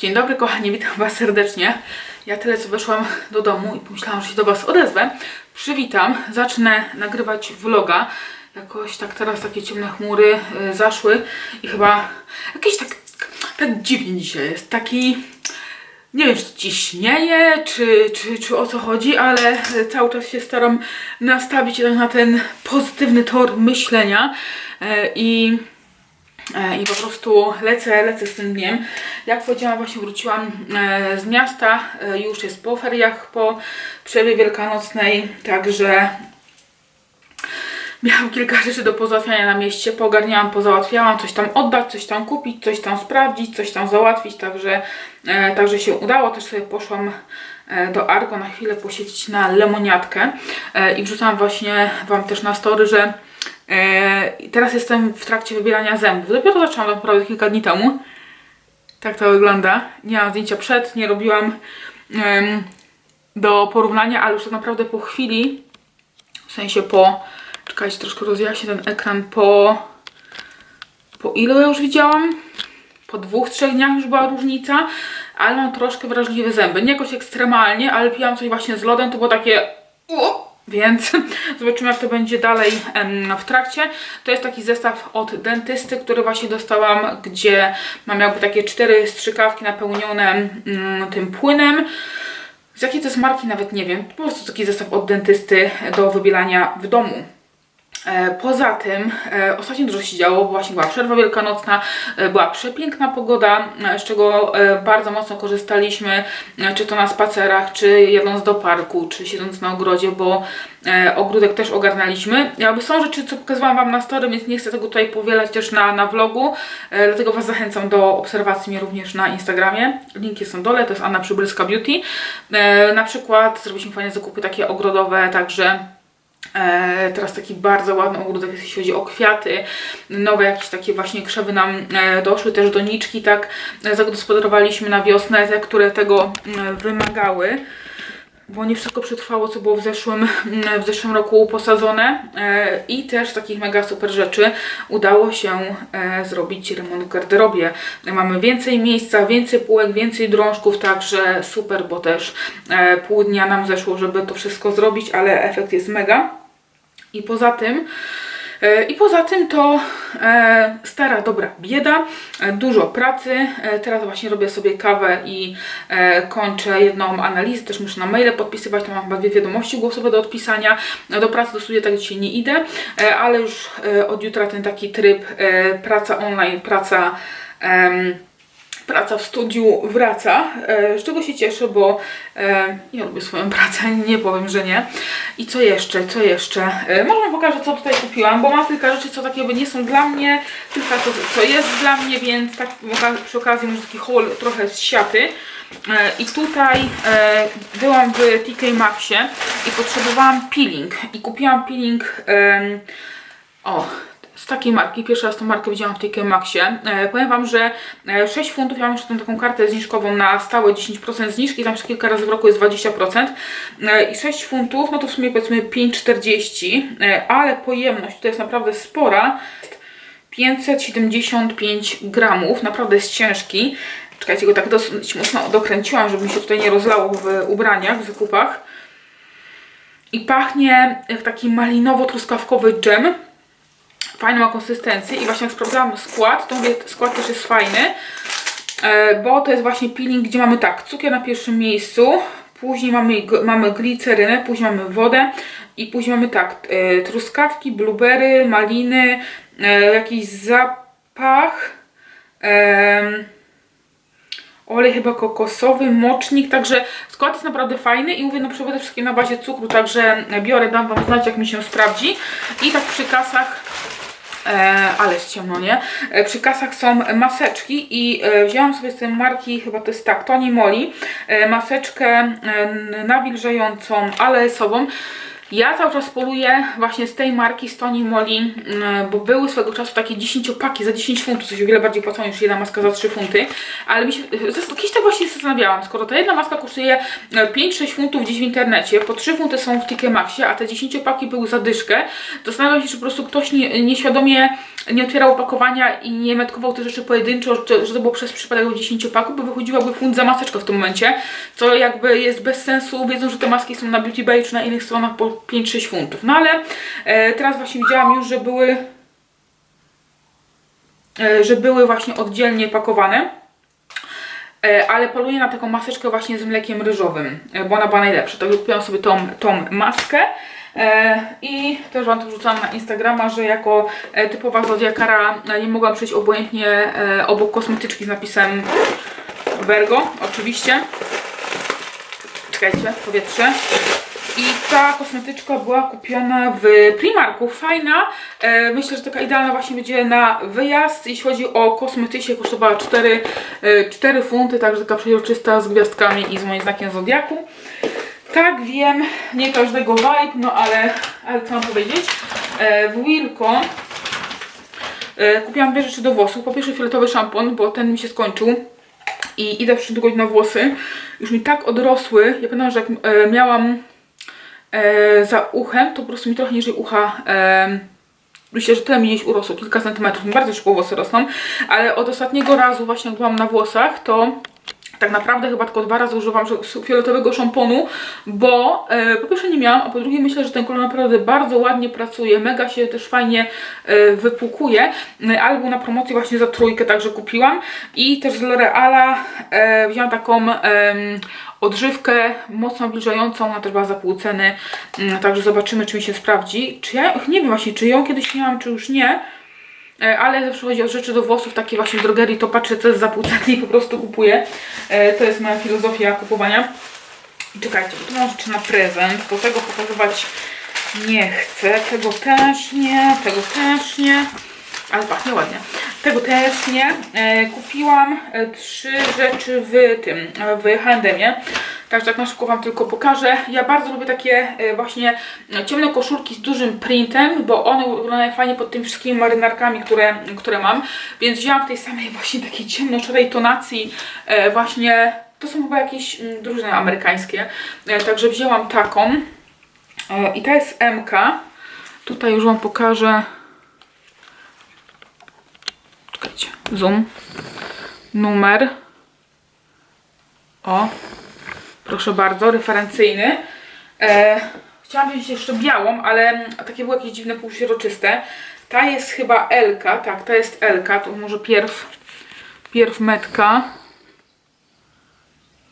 Dzień dobry kochani, witam Was serdecznie. Ja tyle co weszłam do domu i pomyślałam, że się do Was odezwę. Przywitam, zacznę nagrywać vloga. Jakoś tak teraz takie ciemne chmury y, zaszły i chyba jakiś tak, tak dziwnie dzisiaj jest. Taki, nie wiem czy ciśnieje, czy, czy, czy o co chodzi, ale cały czas się staram nastawić na ten pozytywny tor myślenia y, i i po prostu lecę, lecę z tym dniem. Jak powiedziałam, właśnie wróciłam e, z miasta, e, już jest po feriach, po przerwie wielkanocnej, także miałam kilka rzeczy do pozałatwiania na mieście, pogarniałam, pozałatwiałam, coś tam oddać, coś tam kupić, coś tam sprawdzić, coś tam załatwić, także, e, także się udało. Też sobie poszłam e, do Argo na chwilę posiedzieć na lemoniatkę e, i wrzucałam właśnie Wam też na story, że e, teraz jestem w trakcie wybierania zębów. Dopiero zaczęłam naprawdę kilka dni temu. Tak to wygląda. Nie mam zdjęcia przed, nie robiłam do porównania, ale już tak naprawdę po chwili, w sensie po, czekajcie, troszkę rozjaśnię ten ekran, po, po ilu ja już widziałam? Po dwóch, trzech dniach już była różnica, ale mam troszkę wrażliwe zęby. Nie jakoś ekstremalnie, ale piłam coś właśnie z lodem, to było takie... Więc zobaczymy, jak to będzie dalej w trakcie. To jest taki zestaw od dentysty, który właśnie dostałam, gdzie mam jakby takie cztery strzykawki napełnione mm, tym płynem. Z jakiej to jest marki nawet nie wiem. Po prostu taki zestaw od dentysty do wybielania w domu. E, Poza tym e, ostatnio dużo się działo, bo właśnie była przerwa wielkanocna, e, była przepiękna pogoda, z czego bardzo mocno korzystaliśmy, czy to na spacerach, czy jedąc do parku, czy siedząc na ogrodzie, bo ogródek też ogarnęliśmy. Jakby są rzeczy, co pokazywałam Wam na story, więc nie chcę tego tutaj powielać też na, na vlogu, dlatego Was zachęcam do obserwacji mnie również na Instagramie. Link jest na dole, to jest Anna Przybylska Beauty. Na przykład zrobiliśmy fajne zakupy takie ogrodowe, także teraz taki bardzo ładny ogródek, jeśli chodzi o kwiaty. Nowe jakieś takie właśnie krzewy nam e, doszły, też doniczki, tak e, zagospodarowaliśmy na wiosnę, te, które tego mm, wymagały. Bo nie wszystko przetrwało, co było w zeszłym, w zeszłym roku posadzone. E, I też takich mega super rzeczy udało się e, zrobić remont w garderobie. Mamy więcej miejsca, więcej półek, więcej drążków, także super, bo też e, pół dnia nam zeszło, żeby to wszystko zrobić, ale efekt jest mega. I poza tym, i poza tym to e, stara dobra bieda, e, dużo pracy. E, teraz właśnie robię sobie kawę i e, kończę jedną analizę, też muszę na maile podpisywać, to mam chyba dwie wiadomości głosowe do odpisania. E, Do pracy do studia tak dzisiaj nie idę, e, ale już e, od jutra ten taki tryb e, praca online, praca em, praca w studiu wraca, e, z czego się cieszę, bo e, ja lubię swoją pracę, nie powiem, że nie. I co jeszcze, co jeszcze? E, może wam pokażę, co tutaj kupiłam, bo mam kilka rzeczy, co takie nie są dla mnie, kilka, co, co jest dla mnie, więc tak przy okazji może taki haul trochę z siaty. I tutaj byłam w TK Maxie i potrzebowałam peeling i kupiłam peeling o, z takiej marki, pierwszy raz tą markę widziałam w TK Maxie. E, powiem Wam, że e, 6 funtów, ja mam jeszcze tą taką kartę zniżkową na stałe 10% zniżki, tam jeszcze kilka razy w roku jest 20%. E, I 6 funtów, no to w sumie powiedzmy 5,40, e, ale pojemność tutaj jest naprawdę spora. 575 gramów, naprawdę jest ciężki. Czekajcie, go tak dosyć mocno dokręciłam, żeby mi się tutaj nie rozlało w ubraniach, w zakupach. I pachnie jak taki malinowo-truskawkowy dżem fajną ma konsystencję i właśnie jak sprawdzałam skład, to mówię, skład też jest fajny, e, bo to jest właśnie peeling, gdzie mamy tak, cukier na pierwszym miejscu, później mamy, mamy glicerynę, później mamy wodę i później mamy tak, e, truskawki, blueberry, maliny, e, jakiś zapach, olej chyba kokosowy, mocznik, także skład jest naprawdę fajny i mówię, no przede wszystkim na bazie cukru, także biorę, dam Wam znać jak mi się sprawdzi. I tak przy kasach ale jest ciemno, nie? E, przy kasach są maseczki i e, wzięłam sobie z tej marki, chyba to jest tak, Toni Moli, e, maseczkę e, nawilżającą, aleesową. Ja cały czas poluję właśnie z tej marki, z Toni Moli, mm, bo były swego czasu takie 10 paki za 10 funtów, coś o wiele bardziej płacą niż jedna maska za 3 funty, ale mi się, kiedyś tak właśnie zastanawiałam, skoro ta jedna maska kosztuje e, 5-6 funtów gdzieś w internecie, po 3 funty są w TK Maxie, a te 10 paki były za dyszkę, zastanawiam się, czy po prostu ktoś nie, nieświadomie nie otwierał opakowania i nie metkował te rzeczy pojedynczo, że, to było przez przypadek o 10 paków, bo wychodziłaby funt za maseczkę w tym momencie, co jakby jest bez sensu, wiedzą, że te maski są na Beauty Bay czy na innych stronach po 5-6 funtów. No ale e, teraz właśnie widziałam już, że były e, że były właśnie oddzielnie pakowane. E, ale poluję na taką maseczkę właśnie z mlekiem ryżowym, e, bo ona była najlepsza. To kupiłam sobie tą, tą maskę i też Wam to wrzucałam na Instagrama, że jako e, typowa zodiakara e, nie mogłam przejść obojętnie e, obok kosmetyczki z napisem Vergo, oczywiście. Czekajcie, powietrze. I ta kosmetyczka była kupiona w Primarku, fajna. E, myślę, że taka idealna właśnie będzie na wyjazd. Jeśli chodzi o kosmetykę, kosztowała 4, e, 4 funty, także taka przeźroczysta z gwiazdkami i z moim znakiem zodiaku. Tak, wiem, nie każdego vibe, no ale, ale co mam powiedzieć. E, w Wilko e, kupiłam dwie rzeczy do włosów. Po pierwsze fioletowy szampon, bo ten mi się skończył i idę w przyszłym na włosy. Już mi tak odrosły. Ja pamiętam, że jak e, miałam za uchem, to po prostu mi trochę niżej ucha myślę, że tyle mi gdzieś urosło, kilka centymetrów, bardzo szybko włosy rosną, ale od ostatniego razu właśnie jak byłam na włosach, to tak naprawdę chyba tylko dwa razy używam fioletowego szamponu, bo e, po pierwsze nie miałam, a po drugie myślę, że ten kolor naprawdę bardzo ładnie pracuje, mega się też fajnie e, wypłukuje, e, ale był na promocji właśnie za trójkę, także kupiłam. I też z L'Oreala e, wzięłam taką em, odżywkę mocno nawilżającą, ona też była za pół ceny, Mm, także zobaczymy czy mi się sprawdzi. Czy ja, nie wiem właśnie, czy ją kiedyś miałam, czy już nie, E, ale zawsze chodzi o rzeczy do włosów, takie właśnie w drogerii, to patrzę co jest za pół i po prostu kupuję. E, To jest moja filozofia kupowania. I czekajcie, bo tu mam rzeczy na prezent, bo tego pokazywać nie chcę, tego też nie, tego też nie, ale pachnie ładnie. Tego też nie. E, kupiłam e, trzy rzeczy w tym, e, w H&M-ie. Także tak na szybko Wam tylko pokażę. Ja bardzo lubię takie właśnie e, ciemne koszulki z dużym printem, bo one wyglądają fajnie pod tymi wszystkimi marynarkami, które, które mam. Więc wzięłam w tej samej właśnie takiej ciemno-szarej tonacji właśnie, to są chyba jakieś mm, drużyny amerykańskie. Także wzięłam taką. I ta jest MK. Tutaj już Wam pokażę. Czekajcie, zoom. Numer. O, proszę bardzo, referencyjny. E, chciałam wziąć jeszcze białą, ale mm, takie były jakieś dziwne półsieroczyste. Ta jest chyba Elka, tak, ta jest Elka, to może pierw, pierw metka.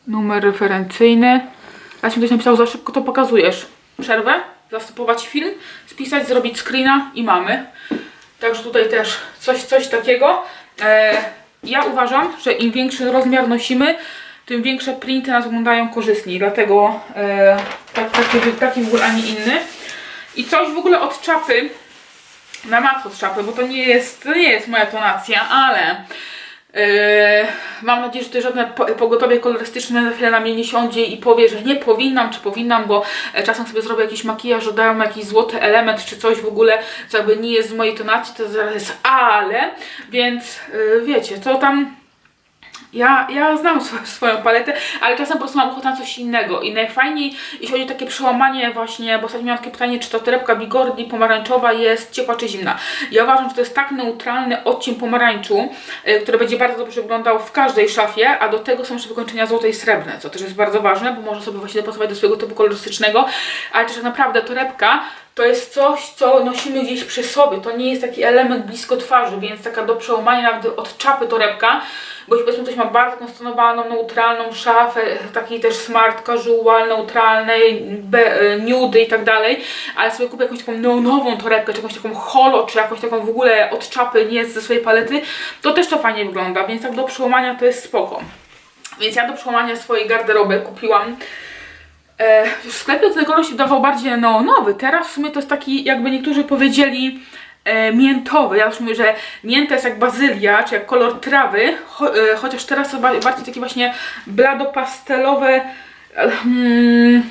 Numer referencyjny. Raz mi ktoś napisał, za szybko to pokazujesz. Przerwę, zastopować film, spisać, zrobić screena i mamy. Także tutaj też coś, coś takiego. E, ja uważam, że im większy rozmiar nosimy, tym większe printy nas wyglądają korzystniej. Dlatego e, tak, taki, taki w ogóle, a nie inny. I coś w ogóle od czapy, na max od czapy, bo to nie jest, to nie jest moja tonacja, ale mam nadzieję, że tutaj żadne po- pogotowie kolorystyczne na chwilę na mnie nie siądzie i powie, że nie powinnam, czy powinnam, bo e, czasem sobie zrobię jakiś makijaż, mu jakiś złoty element, czy coś w ogóle, co jakby nie jest z mojej tonacji, to zaraz jest ale, więc yy, wiecie, to tam ja, ja znam swoją, paletę, ale czasem po prostu mam ochotę na coś innego i najfajniej, jeśli chodzi o takie przełamanie właśnie, bo ostatnio miałam takie pytanie, czy ta torebka Bigordi pomarańczowa jest ciepła czy zimna. Ja uważam, że to jest tak neutralny odcień pomarańczu, y, który będzie bardzo dobrze wyglądał w każdej szafie, a do tego są jeszcze wykończenia złote i srebrne, co też jest bardzo ważne, bo może sobie właśnie dopasować do swojego typu kolorystycznego, ale też tak naprawdę torebka to jest coś, co nosimy gdzieś przy sobie. To nie jest taki element blisko twarzy, więc taka do przełamania nawet od czapy torebka. Bo jeśli powiedzmy ktoś ma bardzo konstytuowaną, neutralną szafę, taki też smart, casual, neutralny, be, e, nudy i tak dalej, ale sobie kupię jakąś taką neonową torebkę, czy jakąś taką holo, czy jakąś taką w ogóle od czapy, nie ze swojej palety, to też to fajnie wygląda, więc tak do przełamania to jest spoko. Więc ja do przełamania swojej garderoby kupiłam E, w sklepie ten kolor się dawał bardziej neonowy. Teraz w sumie to jest taki, jakby niektórzy powiedzieli, e, miętowy. Ja już mówię, że mięta jest jak bazylia, czy jak kolor trawy, cho, e, chociaż teraz ba- bardziej takie właśnie blado-pastelowe. e, Hmm,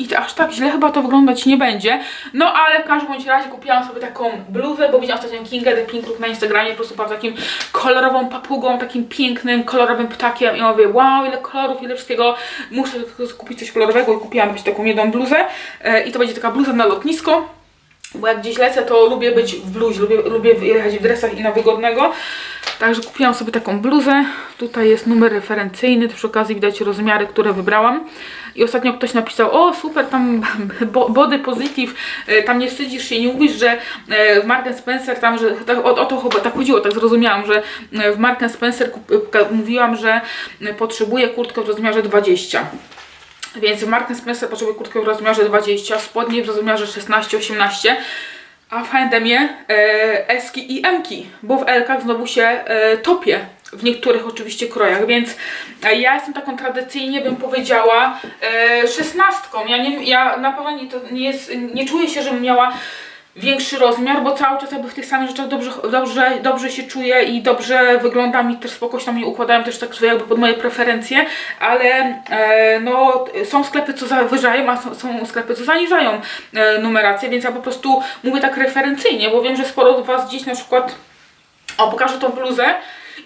I aż tak źle chyba to wyglądać nie będzie. No ale w każdym bądź razie kupiłam sobie taką bluzę, bo widziałam ostatnio Kingę The Pink Look na Instagramie, po prostu była takim kolorową papugą, takim pięknym, kolorowym ptakiem i mówię, wow, ile kolorów, ile wszystkiego, muszę kupić coś kolorowego i kupiłam właśnie taką jedną bluzę e, i to będzie taka bluza na lotnisko. Bo jak gdzieś lecę, to lubię być w bluzie, lubię, lubię jechać w dresach i na wygodnego. Także kupiłam sobie taką bluzę. Tutaj jest numer referencyjny, przy okazji widać rozmiary, które wybrałam. I ostatnio ktoś napisał, o super, tam bo- body positive, e, tam nie wstydzisz się, nie mówisz, że e, w Mark Spencer tam, że tak, o, o to chyba tak chodziło, tak zrozumiałam, że e, w Mark Spencer kup- mówiłam, że potrzebuję kurtkę w rozmiarze 20. Więc Mark Spencer potrzebuje kurtkę w rozmiarze 20, spodnie w rozmiarze 16-18, a w H&M-ie Eski i Mki, bo w L-kach znowu się e, topię. W niektórych oczywiście krojach, więc e, ja jestem taką tradycyjnie bym powiedziała e, szesnastką. Ja, nie, ja na pewno nie, to nie, jest, nie czuję się, żebym miała większy rozmiar, bo cały czas jakby w tych samych rzeczach dobrze, dobrze, dobrze się czuję i dobrze wyglądam i też spoko się tam układają też tak jakby pod moje preferencje, ale e, no są sklepy co zawyżają, a są, są sklepy co zaniżają e, numerację, więc ja po prostu mówię tak referencyjnie, bo wiem, że sporo z Was gdzieś na przykład o, pokażę tą bluzę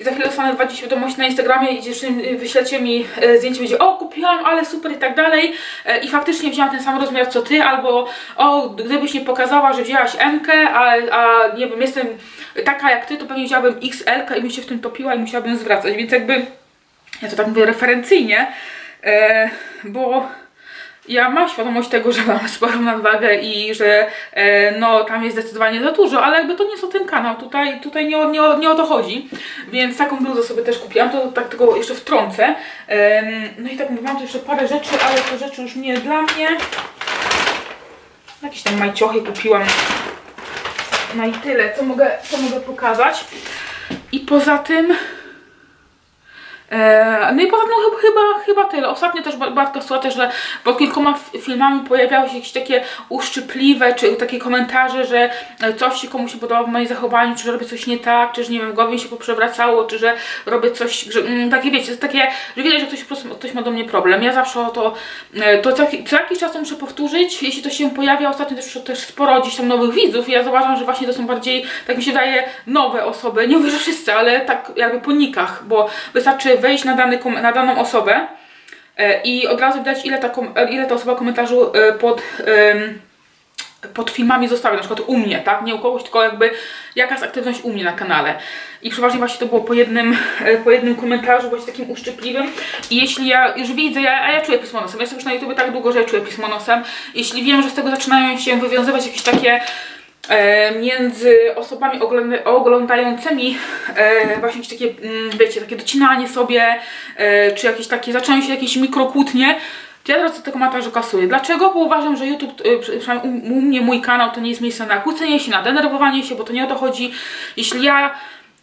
i za chwilę dostanę 20 wiadomości na Instagramie i dziewczyny wyślecie mi e, zdjęcie, będzie o kupiłam, ale super i tak dalej. E, i faktycznie wzięłam ten sam rozmiar co Ty, albo o gdybyś nie pokazała, że wzięłaś M, a, a nie wiem, jestem taka jak Ty, to pewnie wzięłabym XL i bym się w tym topiła i musiałabym zwracać, więc jakby ja to tak mówię referencyjnie, bo ja mam świadomość tego, że mam sporą nadwagę i że e, no tam jest zdecydowanie za dużo, ale jakby to nie jest o ten kanał, tutaj, tutaj nie, o, nie, o, nie o to chodzi, więc taką bluzę sobie też kupiłam, to tak tylko jeszcze wtrącę. Em, no i tak mam tu jeszcze parę rzeczy, ale te rzeczy już nie dla mnie. Jakieś tam majciochy kupiłam. No i tyle, co mogę, co mogę pokazać. I poza tym E, No i poza tym no, chyba, chyba, tyle. Ostatnio też Ba- Bartka słucha też, że pod kilkoma filmami pojawiały się jakieś takie uszczypliwe, czy takie komentarze, że e, coś się komuś podoba w moim zachowaniu, czy że robię coś nie tak, czy że nie wiem, głowie mi się poprzewracało, czy że robię coś, że mm, takie wiecie, takie, że widać, że ktoś po prostu ktoś ma do mnie problem. Ja zawsze to, e, to co, co jakiś czas to muszę powtórzyć, jeśli to się pojawia, ostatnio też, też sporo gdzieś tam nowych widzów i ja zauważam, że właśnie to są bardziej, tak mi się wydaje, nowe osoby, nie mówię, że wszyscy, ale tak jakby po nikach, bo wystarczy wejść na, dany, na daną osobę e, i od razu widać, ile ta, ile ta osoba komentarzu e, pod, pod filmami zostawia, na przykład u mnie, tak? Nie u kogoś, tylko jakby jaka jest aktywność u mnie na kanale. I przeważnie właśnie to było po jednym, e, po jednym komentarzu, właśnie takim uszczypliwym. I jeśli ja już widzę, ja, a ja czuję pismo nosem, ja jestem już na YouTube tak długo, że ja czuję pismo nosem. Jeśli wiem, że z tego zaczynają się wywiązywać jakieś takie między osobami ogląda, oglądającymi e, właśnie jakieś takie, mm, wiecie, takie docinanie sobie, e, czy jakieś takie, zaczynają się jakieś mikrokłótnie, to ja teraz do tego komentarzu kasuję. Dlaczego? Bo uważam, że YouTube, e, przy- przynajmniej u mnie, mój kanał, to nie jest miejsce na kłócenie się, na denerwowanie się, bo to nie o to chodzi. Jeśli ja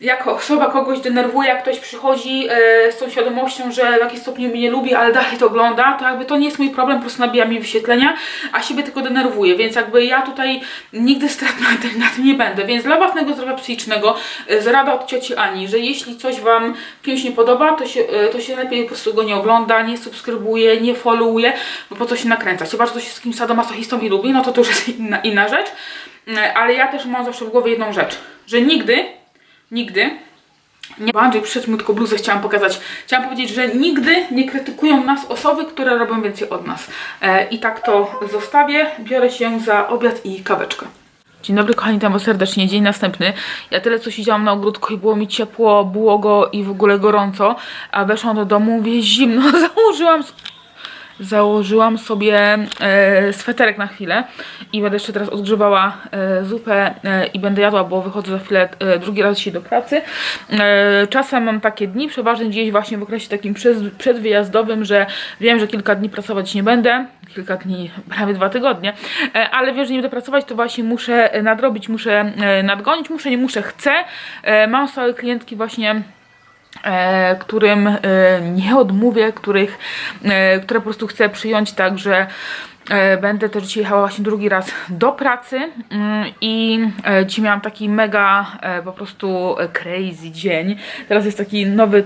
jako osoba kogoś denerwuje, jak ktoś przychodzi e, z tą świadomością, że w jakiś stopniu mnie nie lubi, ale dalej to ogląda, to jakby to nie jest mój problem, po prostu nabija mi wyświetlenia, a siebie tylko denerwuje, więc jakby ja tutaj nigdy strat na tym, na tym nie będę, więc dla własnego zdrowia psychicznego e, zrada od cioci Ani, że jeśli coś Wam kimś nie podoba, to się, e, to się lepiej po prostu go nie ogląda, nie subskrybuje, nie followuje, bo po co się nakręcać, chyba, że ktoś się z kimś sadomasochistą i lubi, no to to już jest inna, inna rzecz, E, ale ja też mam zawsze w głowie jedną rzecz, że nigdy nigdy. Nie, Andrzej przyszedł tylko bluzę, chciałam pokazać. Chciałam powiedzieć, że nigdy nie krytykują nas osoby, które robią więcej od nas. E, I tak to zostawię. Biorę się za obiad i kaweczkę. Dzień dobry kochani, was serdecznie. Dzień następny. Ja tyle co siedziałam na ogródku i było mi ciepło, było go i w ogóle gorąco, a weszłam do domu, mówię zimno, założyłam założyłam sobie e, sweterek na chwilę i będę jeszcze teraz odgrzewała e, zupę e, i będę jadła, bo wychodzę za chwilę e, drugi raz dzisiaj do pracy. E, czasem mam takie dni, przeważnie gdzieś właśnie w okresie takim przed, przedwyjazdowym, że wiem, że kilka dni pracować nie będę, kilka dni, prawie dwa tygodnie, e, ale wiem, że nie będę pracować, to właśnie muszę nadrobić, muszę e, nadgonić, muszę, nie muszę, chcę. E, mam stałe klientki właśnie którym e, nie odmówię, których, e, które po prostu chcę przyjąć, także e, będę też dzisiaj jechała właśnie drugi raz do pracy mm, i e, dzisiaj miałam taki mega e, po prostu e, crazy dzień. Teraz jest taki nowy,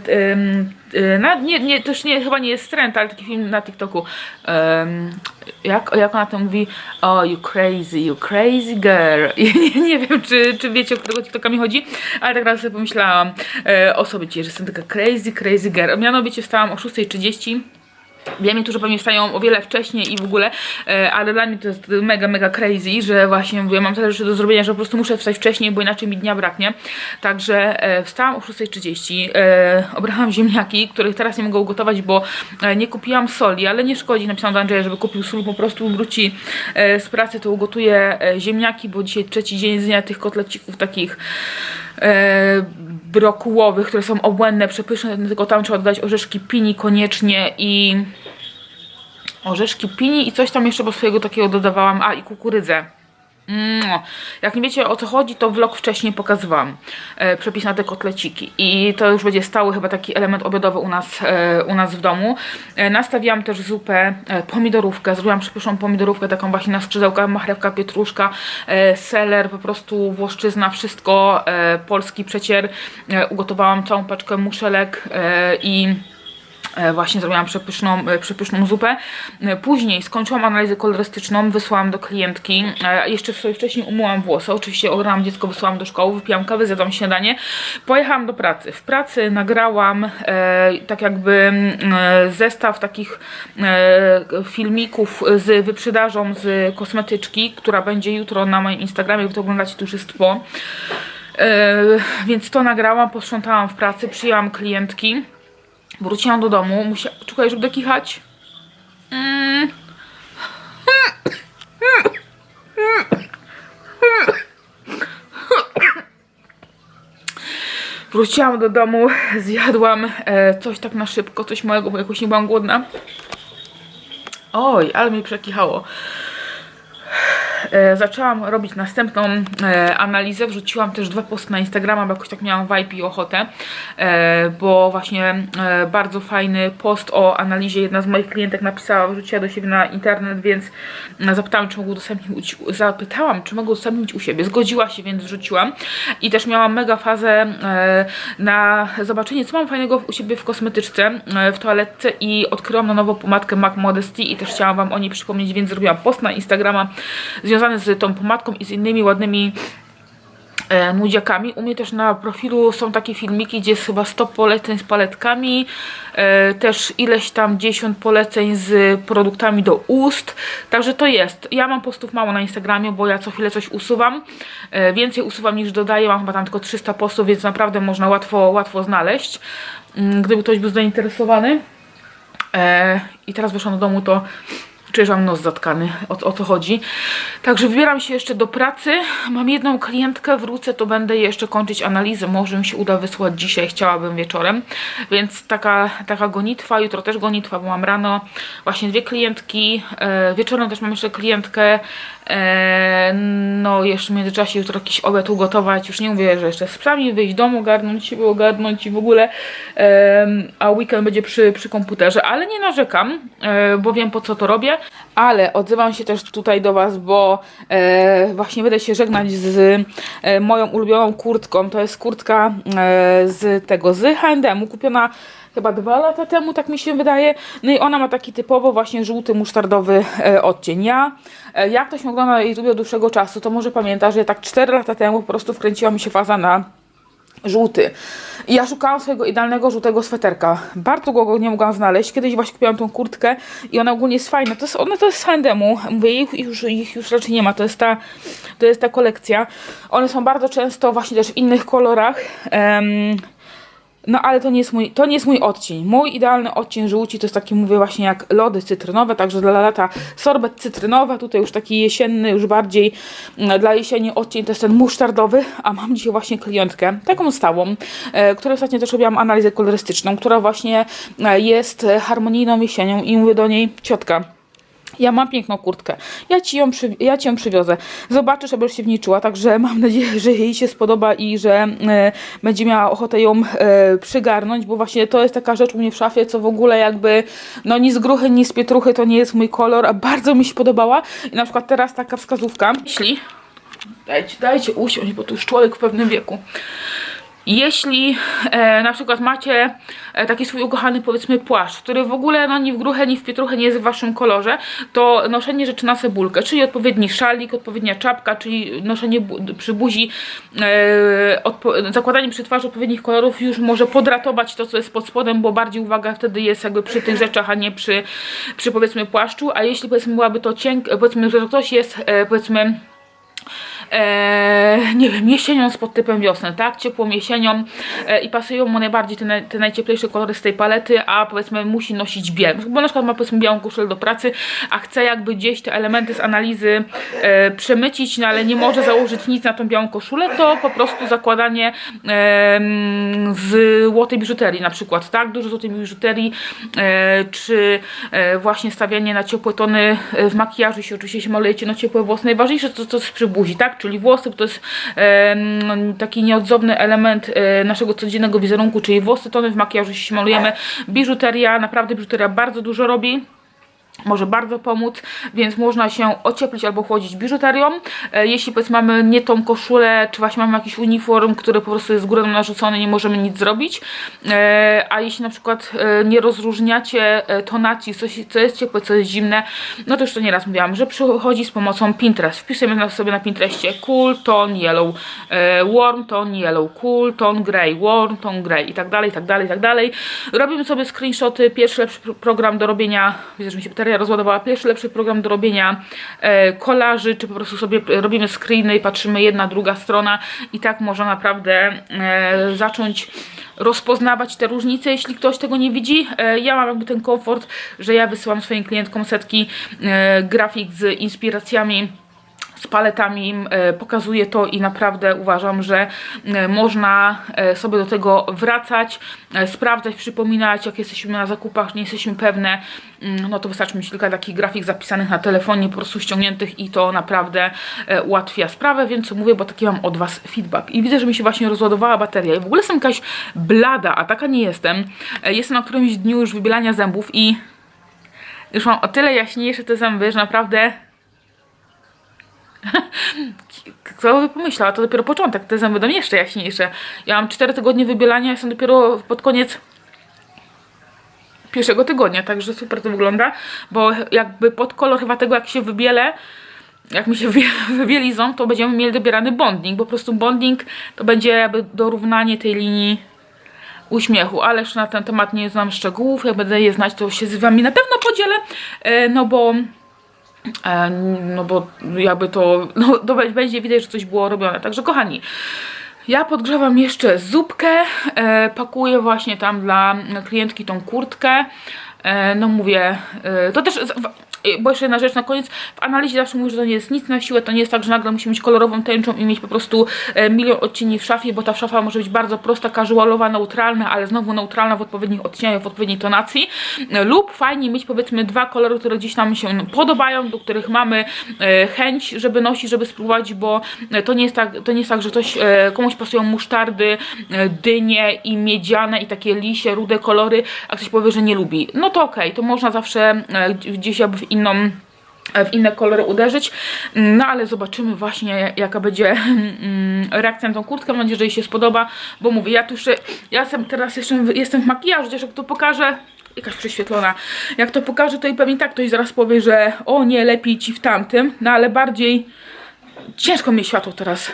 e, nie, nie, to już nie, chyba nie jest trend, ale taki film na TikToku. Jak, jak ona to mówi? Oh, you crazy, you crazy girl. Nie, nie wiem, czy, czy wiecie, o którego TikToka mi chodzi, ale tak raz sobie pomyślałam e, o sobie dzisiaj, że jestem taka crazy, crazy girl. Mianowicie wstałam o 6.30 Wiem, niektórzy pewnie wstają o wiele wcześniej i w ogóle, e, ale dla mnie to jest mega, mega crazy, że właśnie mówię, mam tyle rzeczy do zrobienia, że po prostu muszę wstać wcześniej, bo inaczej mi dnia braknie. Także e, wstałam o 6.30, e, obrałam ziemniaki, których teraz nie mogę ugotować, bo nie kupiłam soli, ale nie szkodzi, napisałam do Andrzeja, żeby kupił sól, po prostu wróci z pracy, to ugotuję ziemniaki, bo dzisiaj trzeci dzień z dnia tych kotlecików takich brokułowych, które są obłędne, przepyszne, tylko tam trzeba dodać orzeszki pini koniecznie i orzeszki pini i coś tam jeszcze, bo swojego takiego dodawałam, a i kukurydzę. Jak nie wiecie o co chodzi, to vlog wcześniej pokazywałam. E, przepis na te kotleciki. I to już będzie stały chyba taki element obiadowy u nas, e, u nas w domu. E, nastawiłam też zupę, pomidorówkę. Zrobiłam przepyszną pomidorówkę, taką właśnie na skrzydełkach, marchewka, pietruszka, seler, po prostu włoszczyzna, wszystko. Polski przecier. Ugotowałam całą paczkę muszelek i Właśnie zrobiłam przepyszną, e, przepyszną zupę. E, Później skończyłam analizę kolorystyczną, wysłałam do klientki. E, Jeszcze sobie wcześniej umyłam włosy. Oczywiście ograłam dziecko, wysłałam do szkoły, wypiłam kawę, zjadłam śniadanie. Pojechałam do pracy. W pracy nagrałam e, tak jakby mm, e, zestaw takich e, filmików z wyprzedażą z kosmetyczki, która będzie jutro na moim Instagramie. Jak to oglądacie, to już jest po. E, więc to nagrałam, posprzątałam w pracy, przyjęłam klientki. Wróciłam do domu, musiałam... Czekaj, żeby dokichać. Wróciłam do domu, zjadłam e, coś tak na szybko, coś małego, bo jakoś nie byłam głodna. Oj, ale mi przekichało. E, zaczęłam robić następną e, analizę. Wrzuciłam też dwa posty na Instagrama, bo jakoś tak miałam vibe i ochotę, e, bo właśnie bardzo fajny post o analizie jedna z moich klientek napisała, wrzuciła do siebie na internet, więc zapytałam, czy mogę udostępnić, zapytałam, czy mogę udostępnić u siebie. Zgodziła się, więc wrzuciłam. I też miałam mega fazę na zobaczenie, co mam fajnego u siebie w kosmetyczce, w toaletce i odkryłam na nowo pomadkę MAC Modesty i też chciałam Wam o niej przypomnieć, więc zrobiłam post na Instagrama związany z tą pomadką i z innymi ładnymi e, nudziakami. U mnie też na profilu są takie filmiki, gdzie jest chyba 100 poleceń z paletkami, e, też ileś tam 10 poleceń z produktami do ust, także to jest. Ja mam postów mało na Instagramie, bo ja co chwilę coś usuwam, e, więcej usuwam niż dodaję, mam chyba tam tylko 300 postów, więc naprawdę można łatwo, łatwo znaleźć, Mm, gdyby ktoś był zainteresowany. I teraz wyszłam do domu, to że mam nos zatkany, o, o co chodzi. Także wybieram się jeszcze do pracy. Mam jedną klientkę, wrócę, to będę jeszcze kończyć analizę. Może mi się uda wysłać dzisiaj, chciałabym wieczorem. Więc taka, taka gonitwa, jutro też gonitwa, bo mam rano właśnie dwie klientki. E, wieczorem też mam jeszcze klientkę. E, no jeszcze w międzyczasie jutro jakiś obiad ugotować. Już nie mówię, że jeszcze z psami wyjść do domu, ogarnąć siebie, ogarnąć i w ogóle. A weekend będzie przy, przy komputerze, ale nie narzekam, e, bo wiem po co to robię. Ale odzywam się też tutaj do Was, bo e, właśnie będę się żegnać z moją ulubioną kurtką. To jest kurtka z tego, z H&M, kupiona chyba dwa lata temu, tak mi się wydaje. No i ona ma taki typowo właśnie żółty, musztardowy e, odcień. Ja, e, jak ktoś mnie ogląda na YouTube od dłuższego czasu, to może pamięta, że tak 4 lata temu po prostu wkręciła mi się faza na żółty. I ja szukałam swojego idealnego żółtego sweterka. Bardzo go nie mogłam znaleźć. Kiedyś właśnie kupiłam tą kurtkę i ona ogólnie jest fajna. To jest, ona to jest z H&M-u. Mówię, ich już, ich już raczej nie ma. To jest, ta, to jest ta kolekcja. One są bardzo często właśnie też w innych kolorach. Em, no ale to nie, jest mój, to nie jest mój odcień. Mój idealny odcień żółci to jest taki, mówię właśnie jak lody cytrynowe, także dla lata sorbet cytrynowy, tutaj już taki jesienny, już bardziej mm, dla jesieni odcień to jest ten musztardowy, a mam dzisiaj właśnie klientkę, taką stałą, e, której ostatnio też robiłam analizę kolorystyczną, która właśnie e, jest harmonijną jesienią i mówię do niej, ciotka, ja mam piękną kurtkę. Ja ci ją, przy, ja ci ją przywiozę. Zobaczysz, żebyś się w niej czuła. Także mam nadzieję, że jej się spodoba i że e, będzie miała ochotę ją e, przygarnąć, bo właśnie to jest taka rzecz u mnie w szafie, co w ogóle jakby, no ni z gruchy, ni z pietruchy to nie jest mój kolor, a bardzo mi się podobała. I na przykład teraz taka wskazówka. Jeśli, dajcie, dajcie usiąść, bo tu już człowiek w pewnym wieku. Jeśli e, na przykład macie e, taki swój ukochany powiedzmy płaszcz, który w ogóle no, ni w gruchę, ni w pietruchę nie jest w waszym kolorze, to noszenie rzeczy na cebulkę, czyli odpowiedni szalik, odpowiednia czapka, czyli noszenie bu przy buzi, e, zakładanie przy twarzy odpowiednich kolorów już może podratować to, co jest pod spodem, bo bardziej uwaga wtedy jest jakby przy tych rzeczach, a nie przy, przy powiedzmy płaszczu, a jeśli powiedzmy byłaby to cienk, powiedzmy, że ktoś jest e, powiedzmy e, nie wiem, jesienią z podtypem wiosny, tak? Ciepłą jesienią e, i pasują mu najbardziej te, te najcieplejsze kolory z tej palety, a powiedzmy musi nosić biel. Bo na przykład ma powiedzmy białą koszulę do pracy, a chce jakby gdzieś te elementy z analizy e, przemycić, no ale nie może założyć nic na tą białą koszulę, to po prostu zakładanie e, z złotej biżuterii na przykład, tak? Dużo złotej biżuterii, e, czy e, właśnie stawianie na ciepłe tony w makijażu, jeśli oczywiście się malujecie na ciepłe włosy. Najważniejsze to, jest przy buzi, tak? Czyli włosy to jest taki nieodzowny element e, naszego codziennego wizerunku, czyli włosy, tony w makijażu, się malujemy. Biżuteria, naprawdę biżuteria bardzo dużo robi może bardzo pomóc, więc można się ocieplić albo chłodzić biżuterią. E, Jeśli powiedzmy mamy nie tą koszulę, czy właśnie mamy jakiś uniform, który po prostu jest z nam narzucony, nie możemy nic zrobić. E, A jeśli na przykład e, nie rozróżniacie tonacji, co, się- co jest ciepłe, co jest zimne, no to już to nieraz mówiłam, że przychodzi z pomocą Pinterest. Wpisujemy sobie na Pinterestie cool tone yellow, warm tone yellow, cool tone grey, warm tone grey i tak dalej, i tak dalej, i tak dalej. Robimy sobie screenshoty, pierwszy lepszy pro- program do robienia, widzę, że mi się bateria rozładowała, pierwszy lepszy program do robienia e, kolaży, czy po prostu sobie robimy screeny patrzymy jedna, druga strona i tak można naprawdę e, zacząć rozpoznawać te różnice, jeśli ktoś tego nie widzi. E, ja mam jakby ten komfort, że ja wysyłam swoim klientkom setki grafik z inspiracjami z paletami, e, pokazuje to i naprawdę uważam, że e, można e, sobie do tego wracać, sprawdzać, przypominać, jak jesteśmy na zakupach, nie jesteśmy pewne, mm, no to wystarczy mieć kilka takich grafik zapisanych na telefonie, po prostu ściągniętych i to naprawdę ułatwia sprawę, więc mówię, bo taki mam od Was feedback. I widzę, że mi się właśnie rozładowała bateria i w ogóle jestem jakaś blada, a taka nie jestem. Jestem na którymś dniu już wybielania zębów i już mam o tyle jaśniejsze te zęby, że naprawdę kto by pomyślał, a to dopiero początek, te zęby będą jeszcze jaśniejsze. Ja mam 4 tygodnie wybielania, jestem dopiero pod koniec pierwszego tygodnia, także super to wygląda, bo jakby pod kolor chyba tego jak się wybielę, jak mi się wy- wybieli ząb, to będziemy mieli dobierany bonding, po prostu bonding to będzie jakby dorównanie tej linii uśmiechu, ale jeszcze na ten temat nie znam szczegółów, jak będę je znać, to się z wami na pewno podzielę, e, no bo no bo jakby to, no to będzie widać, że coś było robione. Także kochani, ja podgrzewam jeszcze zupkę, e, pakuję właśnie tam dla klientki tą kurtkę. E, no mówię, e, to też, bo jeszcze jedna rzecz na koniec, w analizie zawsze mówię, że to nie jest nic na siłę, to nie jest tak, że nagle musimy mieć kolorową tęczą i mieć po prostu e, milion odcieni w szafie, bo ta szafa może być bardzo prosta, casualowa, neutralna, ale znowu neutralna w odpowiednich odcieniach, w odpowiedniej tonacji, e, lub fajnie mieć powiedzmy dwa kolory, które gdzieś nam się podobają, do których mamy e, chęć, żeby nosić, żeby spróbować, bo to nie jest tak, to nie jest tak że ktoś, komuś pasują musztardy, dynie i miedziane i takie lisie, rude kolory, a ktoś powie, że nie lubi. No to okej, to można zawsze gdzieś jakby w inną w inne kolory uderzyć, no ale zobaczymy właśnie jaka będzie mm, reakcja na tą kurtkę, mam nadzieję, że jej się spodoba, bo mówię, ja tu jeszcze, ja jestem teraz jeszcze jestem w makijażu, chociaż jak to pokażę, jakaś prześwietlona, jak to pokażę, to i pewnie tak ktoś zaraz powie, że o nie, lepiej ci w tamtym, no ale bardziej, ciężko mi światło teraz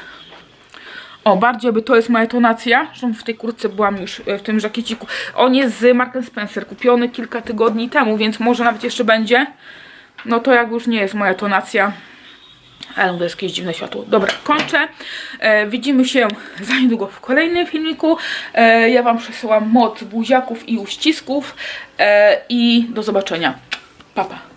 o, bardziej jakby to jest moja tonacja. Zresztą w tej kurtce byłam już e, w tym żakieciku. On jest z Mark Spencer, kupiony kilka tygodni temu, więc może nawet jeszcze będzie. No to jakby już nie jest moja tonacja. Ale mówię, jest jakieś dziwne światło. Dobra, kończę. E, widzimy się za niedługo w kolejnym filmiku. E, ja Wam przesyłam moc buziaków i uścisków. E, I do zobaczenia. Pa, pa.